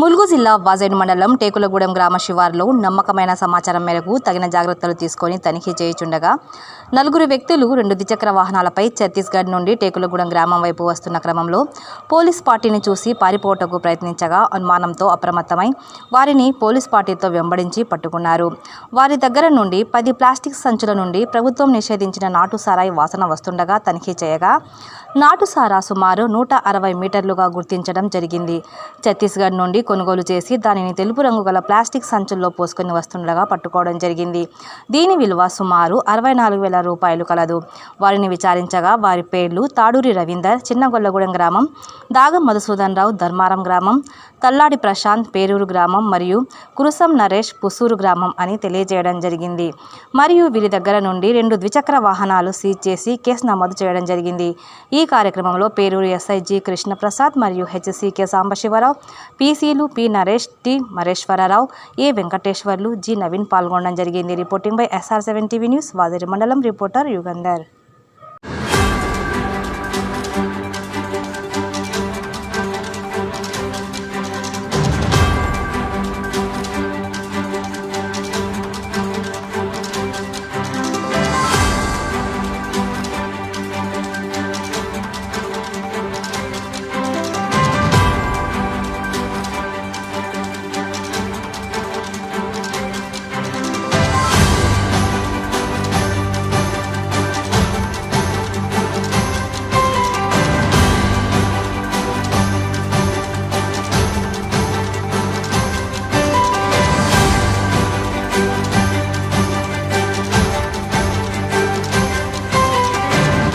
ములుగు జిల్లా వాజేడు మండలం టేకులగూడెం గ్రామ శివారులో నమ్మకమైన సమాచారం మేరకు తగిన జాగ్రత్తలు తీసుకొని తనిఖీ చేయుచుండగా నలుగురు వ్యక్తులు రెండు ద్విచక్ర వాహనాలపై ఛత్తీస్గఢ్ నుండి టేకులగూడెం గ్రామం వైపు వస్తున్న క్రమంలో పోలీస్ పార్టీని చూసి పారిపోటకు ప్రయత్నించగా అనుమానంతో అప్రమత్తమై వారిని పోలీస్ పార్టీతో వెంబడించి పట్టుకున్నారు. వారి దగ్గర నుండి పది ప్లాస్టిక్ సంచుల నుండి ప్రభుత్వం నిషేధించిన నాటు సారాయి వాసన వస్తుండగా తనిఖీ చేయగా నాటు సారా సుమారు నూట అరవై మీటర్లుగా గుర్తించడం జరిగింది. ఛత్తీస్గఢ్ నుండి కొనుగోలు చేసి దానిని తెలుపు రంగు గల ప్లాస్టిక్ సంచుల్లో పోసుకొని వస్తుండగా పట్టుకోవడం జరిగింది. దీని విలువ సుమారు అరవై నాలుగు వేల రూపాయలు కలదు. వారిని విచారించగా వారి పేర్లు తాడూరి రవీందర్ చిన్నగొల్లగూడెం గ్రామం దాగం మధుసూదన్ రావు ధర్మారం గ్రామం తల్లాడి ప్రశాంత్ పేరూరు గ్రామం మరియు కురుసం నరేష్ పుసూరు గ్రామం అని తెలియజేయడం జరిగింది. మరియు వీరి దగ్గర నుండి రెండు ద్విచక్ర వాహనాలు సీజ్ చేసి కేసు నమోదు చేయడం జరిగింది. ఈ కార్యక్రమంలో పేరూరు ఎస్ఐ జి కృష్ణప్రసాద్ మరియు హెచ్సికే Sambasivarao పీసీలు P Naresh T Mareswararao A Venkateswarlu G Naveen పాల్గొనడం జరిగింది. Reporting by SR seven TV news వాజరి మండలం రిపోర్టర్ యుగంధర్.